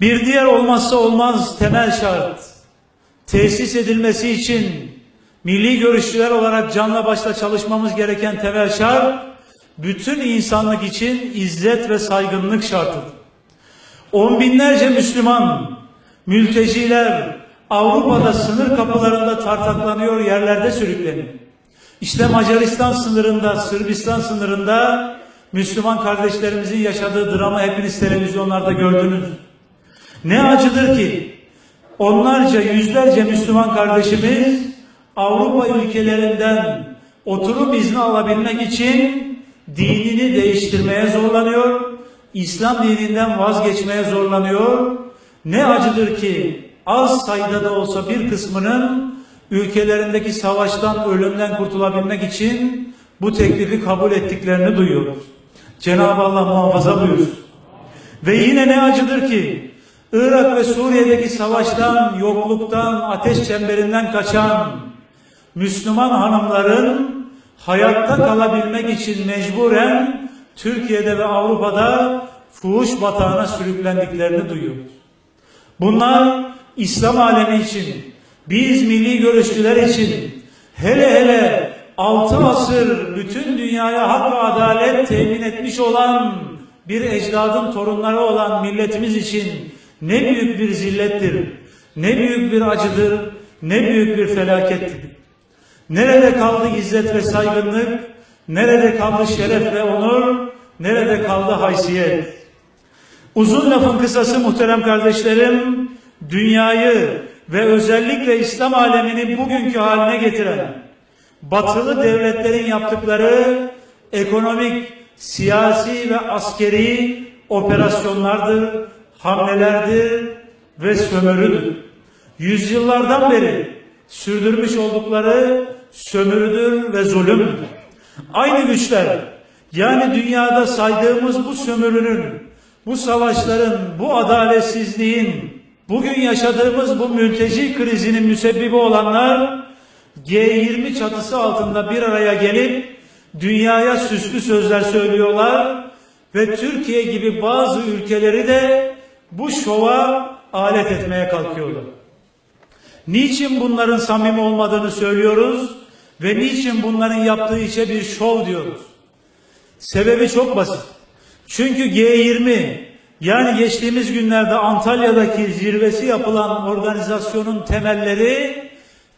Bir diğer olmazsa olmaz temel şart, tesis edilmesi için milli görüşçüler olarak canla başla çalışmamız gereken temel şart, bütün insanlık için izzet ve saygınlık şartıdır. On binlerce Müslüman, mülteciler Avrupa'da sınır kapılarında tartaklanıyor, yerlerde sürükleniyor. İşte Macaristan sınırında, Sırbistan sınırında Müslüman kardeşlerimizin yaşadığı drama hepiniz televizyonlarda gördünüz. Ne acıdır ki onlarca, yüzlerce Müslüman kardeşimiz Avrupa ülkelerinden oturum izni alabilmek için dinini değiştirmeye zorlanıyor, İslam dininden vazgeçmeye zorlanıyor. Ne acıdır ki az sayıda da olsa bir kısmının ülkelerindeki savaştan, ölümden kurtulabilmek için bu teklifi kabul ettiklerini duyuyoruz. Cenab-ı Allah muhafaza buyursun. Ve yine ne acıdır ki Irak ve Suriye'deki savaştan, yokluktan, ateş çemberinden kaçan Müslüman hanımların hayatta kalabilmek için mecburen Türkiye'de ve Avrupa'da fuhuş batağına sürüklendiklerini duyuyoruz. Bunlar İslam alemi için, biz milli görüşçüler için, hele hele altı asır bütün dünyaya hak ve adalet temin etmiş olan bir ecdadın torunları olan milletimiz için ne büyük bir zillettir, ne büyük bir acıdır, ne büyük bir felakettir. Nerede kaldı izzet ve saygınlık, nerede kaldı şeref ve onur, nerede kaldı haysiyet? Uzun lafın kısası muhterem kardeşlerim, dünyayı ve özellikle İslam alemini bugünkü haline getiren batılı devletlerin yaptıkları ekonomik, siyasi ve askeri operasyonlardır, hamlelerdir ve sömürüdür. Yüzyıllardan beri sürdürmüş oldukları sömürüdür ve zulümdür. Aynı güçler yani dünyada saydığımız bu sömürünün, bu savaşların, bu adaletsizliğin, bugün yaşadığımız bu mülteci krizinin müsebbibi olanlar G20 çatısı altında bir araya gelip dünyaya süslü sözler söylüyorlar ve Türkiye gibi bazı ülkeleri de bu şova alet etmeye kalkıyorlar. Niçin bunların samimi olmadığını söylüyoruz ve niçin bunların yaptığı işe bir şov diyoruz? Sebebi çok basit. Çünkü G20 yani geçtiğimiz günlerde Antalya'daki zirvesi yapılan organizasyonun temelleri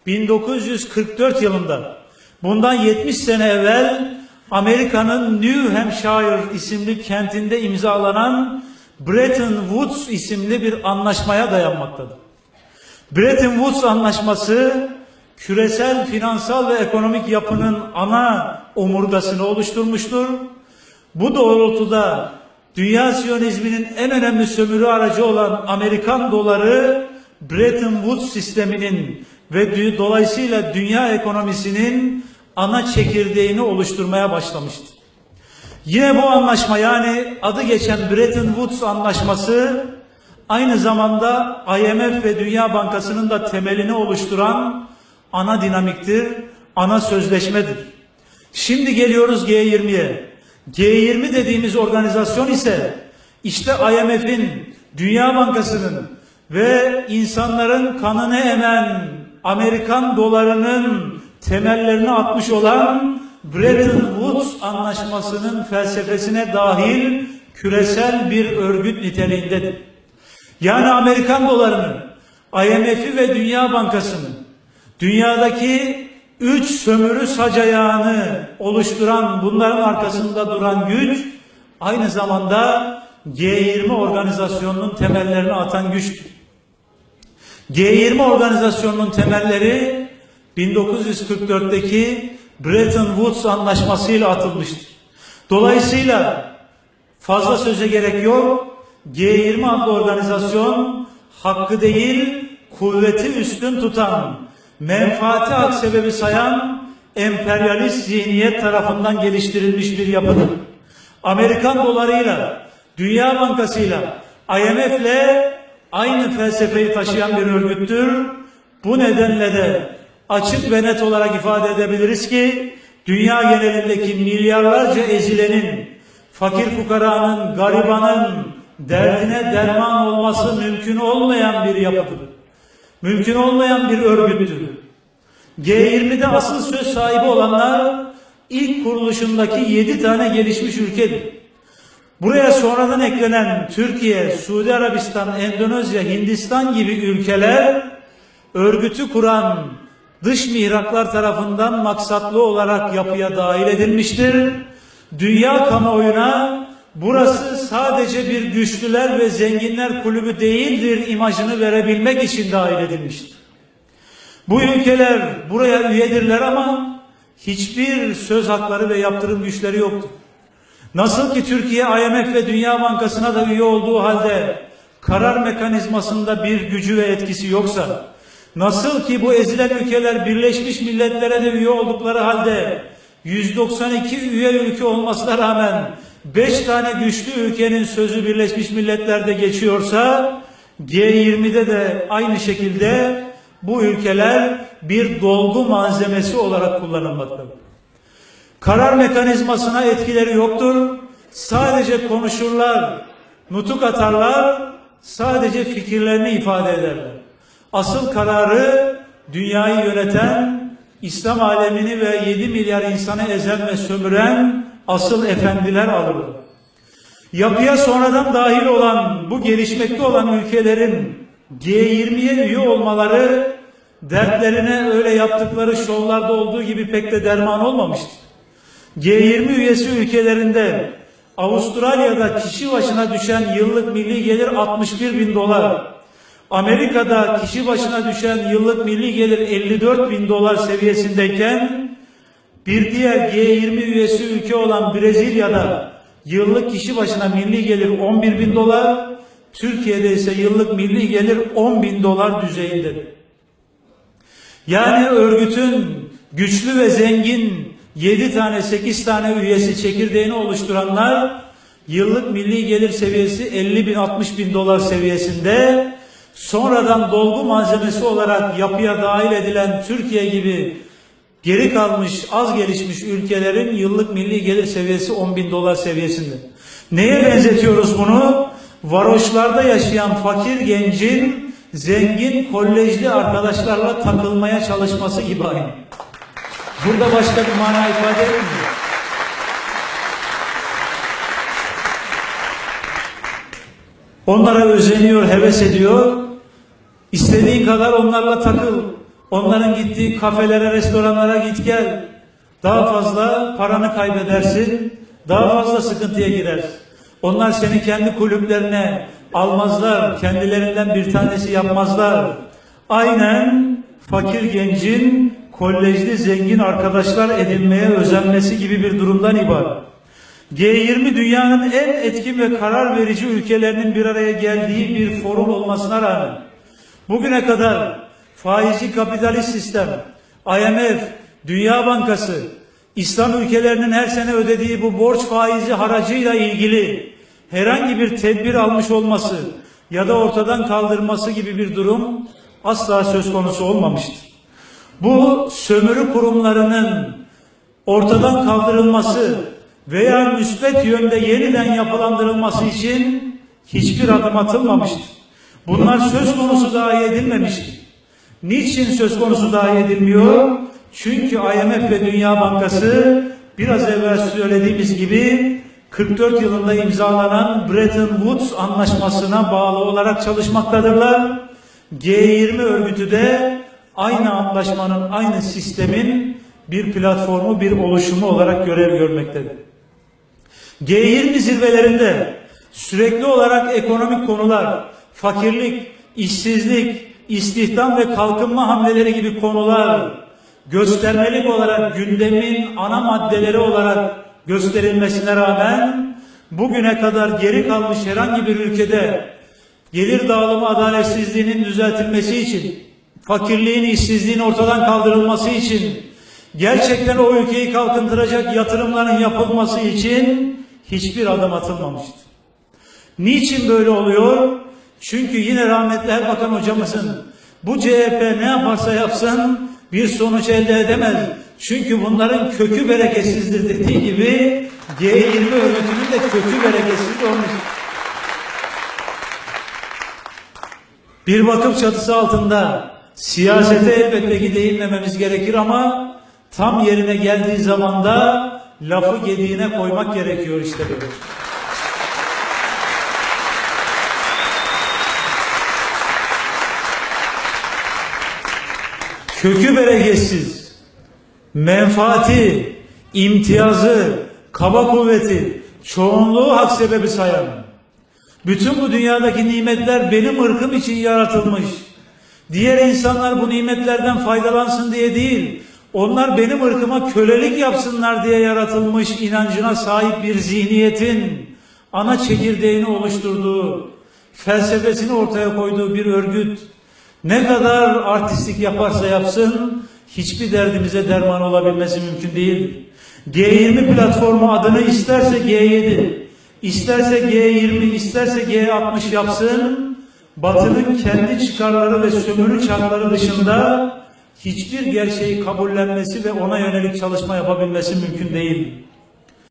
1944 yılında bundan 70 sene evvel Amerika'nın New Hampshire isimli kentinde imzalanan Bretton Woods isimli bir anlaşmaya dayanmaktadır. Bretton Woods anlaşması küresel finansal ve ekonomik yapının ana omurgasını oluşturmuştur. Bu doğrultuda dünya siyonizminin en önemli sömürü aracı olan Amerikan doları Bretton Woods sisteminin ve dolayısıyla dünya ekonomisinin ana çekirdeğini oluşturmaya başlamıştır. Yine bu anlaşma yani adı geçen Bretton Woods anlaşması aynı zamanda IMF ve Dünya Bankası'nın da temelini oluşturan ana dinamiktir, ana sözleşmedir. Şimdi geliyoruz G20'ye. G20 dediğimiz organizasyon ise işte IMF'in, Dünya Bankası'nın ve insanların kanını emen Amerikan dolarının temellerini atmış olan Bretton Woods anlaşmasının felsefesine dahil küresel bir örgüt niteliğindedir. Yani Amerikan dolarının, IMF'i ve Dünya Bankası'nın dünyadaki üç sömürü sacayağını oluşturan bunların arkasında duran güç aynı zamanda G20 organizasyonunun temellerini atan güçtür. G20 organizasyonunun temelleri 1944'teki Bretton Woods anlaşmasıyla atılmıştır. Dolayısıyla fazla söze gerek yok. G20 adlı organizasyon hakkı değil kuvveti üstün tutan, menfaati hak sebebi sayan emperyalist zihniyet tarafından geliştirilmiş bir yapıdır. Amerikan dolarıyla, Dünya Bankası'yla, IMF'le aynı felsefeyi taşıyan bir örgüttür. Bu nedenle de açık ve net olarak ifade edebiliriz ki dünya genelindeki milyarlarca ezilenin, fakir fukaranın, garibanın, derdine derman olması mümkün olmayan bir yapıdır. Mümkün olmayan bir örgüttür. G20'de asıl söz sahibi olanlar ilk kuruluşundaki 7 tane gelişmiş ülkedir. Buraya sonradan eklenen Türkiye, Suudi Arabistan, Endonezya, Hindistan gibi ülkeler örgütü kuran dış mihraklar tarafından maksatlı olarak yapıya dahil edilmiştir. Dünya kamuoyuna burası sadece bir güçlüler ve zenginler kulübü değildir imajını verebilmek için dahil edilmiştir. Bu ülkeler buraya üyedirler ama hiçbir söz hakları ve yaptırım güçleri yoktur. Nasıl ki Türkiye IMF ve Dünya Bankası'na da üye olduğu halde karar mekanizmasında bir gücü ve etkisi yoksa, nasıl ki bu ezilen ülkeler Birleşmiş Milletler'e de üye oldukları halde 192 üye ülke olmasına rağmen 5 tane güçlü ülkenin sözü Birleşmiş Milletler'de geçiyorsa G20'de de aynı şekilde bu ülkeler bir dolgu malzemesi olarak kullanılmaktadır. Karar mekanizmasına etkileri yoktur. Sadece konuşurlar, nutuk atarlar, sadece fikirlerini ifade ederler. Asıl kararı dünyayı yöneten, İslam alemini ve 7 milyar insanı ezen ve sömüren asıl efendiler alırlar. Yapıya sonradan dahil olan bu gelişmekte olan ülkelerin G20'ye üye olmaları dertlerine öyle yaptıkları şovlarda olduğu gibi pek de derman olmamıştır. G20 üyesi ülkelerinde Avustralya'da kişi başına düşen yıllık milli gelir 61 bin dolar. Amerika'da kişi başına düşen yıllık milli gelir 54 bin dolar seviyesindeyken bir diğer G20 üyesi ülke olan Brezilya'da yıllık kişi başına milli gelir 11 bin dolar, Türkiye'de ise yıllık milli gelir 10 bin dolar düzeyindedir. Yani örgütün güçlü ve zengin 7 tane 8 tane üyesi çekirdeğini oluşturanlar yıllık milli gelir seviyesi 50 bin 60 bin dolar seviyesinde sonradan dolgu malzemesi olarak yapıya dahil edilen Türkiye gibi geri kalmış az gelişmiş ülkelerin yıllık milli gelir seviyesi 10 bin dolar seviyesinde. Neye benzetiyoruz bunu? Varoşlarda yaşayan fakir gencin zengin kolejli arkadaşlarla takılmaya çalışması gibi aynı. Burada başka bir mana ifade etmiyor. Onlara özeniyor, heves ediyor. İstediğin kadar onlarla takıl. Onların gittiği kafelere, restoranlara git gel. Daha fazla paranı kaybedersin. Daha fazla sıkıntıya girersin. Onlar seni kendi kulüplerine almazlar. Kendilerinden bir tanesi yapmazlar. Aynen fakir gencin kolejli zengin arkadaşlar edinmeye özenmesi gibi bir durumdan ibaret. G20 dünyanın en etkin ve karar verici ülkelerinin bir araya geldiği bir forum olmasına rağmen bugüne kadar faizci kapitalist sistem, IMF, Dünya Bankası, İslam ülkelerinin her sene ödediği bu borç faizi haracıyla ilgili herhangi bir tedbir almış olması ya da ortadan kaldırması gibi bir durum asla söz konusu olmamıştır. Bu sömürü kurumlarının ortadan kaldırılması veya müsbet yönde yeniden yapılandırılması için hiçbir adım atılmamıştır. Bunlar söz konusu dahi edilmemiştir. Niçin söz konusu dahi edilmiyor? Çünkü IMF ve Dünya Bankası biraz evvel söylediğimiz gibi 44 yılında imzalanan Bretton Woods anlaşmasına bağlı olarak çalışmaktadırlar. G20 örgütü de aynı anlaşmanın, aynı sistemin bir platformu, bir oluşumu olarak görev görmektedir. G20 zirvelerinde sürekli olarak ekonomik konular, fakirlik, işsizlik, istihdam ve kalkınma hamleleri gibi konular göstermelik olarak gündemin ana maddeleri olarak gösterilmesine rağmen bugüne kadar geri kalmış herhangi bir ülkede gelir dağılımı adaletsizliğinin düzeltilmesi için, fakirliğin, işsizliğin ortadan kaldırılması için, gerçekten o ülkeyi kalkındıracak yatırımların yapılması için hiçbir adım atılmamıştır. Niçin böyle oluyor? Çünkü yine rahmetli Erbakan hocamızın bu CHP ne yaparsa yapsın bir sonuç elde edemez. Çünkü bunların kökü bereketsizdir dediği gibi G20 örgütünün de kökü bereketsiz olmuş. Bir vakıf çatısı altında siyasete elbette ki değinmememiz gerekir ama tam yerine geldiği zaman da lafı gediğine koymak gerekiyor işte böyle. Kökü bereketsiz, menfaati, imtiyazı, kaba kuvveti, çoğunluğu hak sebebi sayan, bütün bu dünyadaki nimetler benim ırkım için yaratılmış. Diğer insanlar bu nimetlerden faydalansın diye değil, onlar benim ırkıma kölelik yapsınlar diye yaratılmış inancına sahip bir zihniyetin ana çekirdeğini oluşturduğu, felsefesini ortaya koyduğu bir örgüt, ne kadar artistlik yaparsa yapsın hiçbir derdimize derman olabilmesi mümkün değil. G20 platformu adını isterse G7, isterse G20, isterse G60 yapsın. Batı'nın kendi çıkarları ve sömürü çarkları dışında hiçbir gerçeği kabullenmesi ve ona yönelik çalışma yapabilmesi mümkün değil.